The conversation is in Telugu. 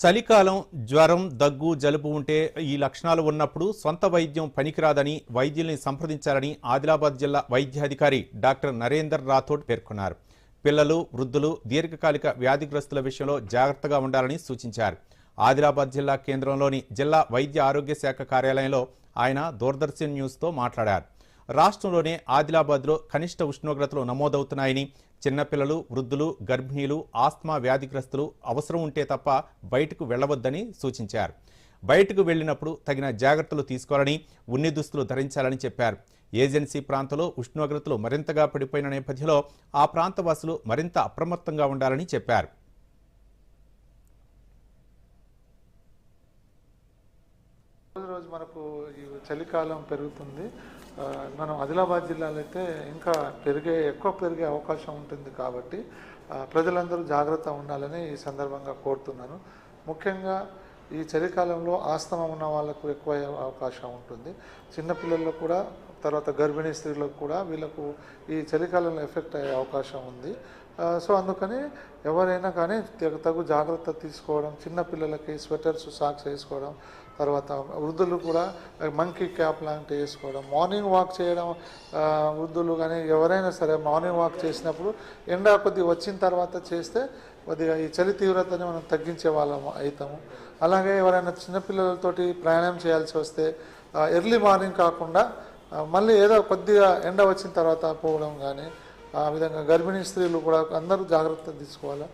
చలికాలం జ్వరం దగ్గు జలుబు ఉంటే ఈ లక్షణాలు ఉన్నప్పుడు సొంత వైద్యం పనికిరాదని వైద్యుల్ని సంప్రదించాలని ఆదిలాబాద్ జిల్లా వైద్యాధికారి డాక్టర్ నరేందర్ రాథోడ్ పేర్కొన్నారు. పిల్లలు వృద్ధులు దీర్ఘకాలిక వ్యాధిగ్రస్తుల విషయంలో జాగ్రత్తగా ఉండాలని సూచించారు. ఆదిలాబాద్ జిల్లా కేంద్రంలోని జిల్లా వైద్య ఆరోగ్య శాఖ కార్యాలయంలో ఆయన దూరదర్శన్ న్యూస్తో మాట్లాడారు. రాష్ట్రంలోనే ఆదిలాబాద్లో కనిష్ట ఉష్ణోగ్రతలు నమోదవుతున్నాయని చిన్నపిల్లలు వృద్ధులు గర్భిణీలు ఆస్మా వ్యాధిగ్రస్తులు అవసరం ఉంటే తప్ప బయటకు వెళ్ళవద్దని సూచించారు. బయటకు వెళ్ళినప్పుడు తగిన జాగ్రత్తలు తీసుకోవాలని ఉన్ని దుస్తులు ధరించాలని చెప్పారు. ఏజెన్సీ ప్రాంతంలో ఉష్ణోగ్రతలు మరింతగా పడిపోయిన నేపథ్యంలో ఆ ప్రాంతవాసులు మరింత అప్రమత్తంగా ఉండాలని చెప్పారు. రోజు మనకు ఈ చలికాలం పెరుగుతుంది. మనం ఆదిలాబాద్ జిల్లాలో అయితే ఇంకా పెరిగే ఎక్కువ పెరిగే అవకాశం ఉంటుంది కాబట్టి ప్రజలందరూ జాగ్రత్త ఉండాలని ఈ సందర్భంగా కోరుతున్నాను. ముఖ్యంగా ఈ చలికాలంలో ఆస్తమా ఉన్న వాళ్ళకు ఎక్కువ అవకాశం ఉంటుంది. చిన్నపిల్లల్లో కూడా తర్వాత గర్భిణీ స్త్రీలకు కూడా వీళ్ళకు ఈ చలికాలంలో ఎఫెక్ట్ అయ్యే అవకాశం ఉంది. సో అందుకని ఎవరైనా కానీ తగు- తగు జాగ్రత్త తీసుకోవడం చిన్నపిల్లలకి స్వెటర్స్ సాక్స్ వేసుకోవడం తర్వాత వృద్ధులు కూడా మంకీ క్యాప్ లాంటివి వేసుకోవడం మార్నింగ్ వాక్ చేయడం వృద్ధులు కానీ ఎవరైనా సరే మార్నింగ్ వాక్ చేసినప్పుడు ఎండ కొద్దిగా వచ్చిన తర్వాత చేస్తే కొద్దిగా ఈ చలి తీవ్రతని మనం తగ్గించే వాళ్ళం అవుతాము అలాగే ఎవరైనా చిన్నపిల్లలతోటి ప్రయాణం చేయాల్సి వస్తే ఎర్లీ మార్నింగ్ కాకుండా మళ్ళీ ఏదో కొద్దిగా ఎండ వచ్చిన తర్వాత పోవడం కానీ ఆ విధంగా గర్భిణీ స్త్రీలు కూడా అందరూ జాగ్రత్త తీసుకోవాలి?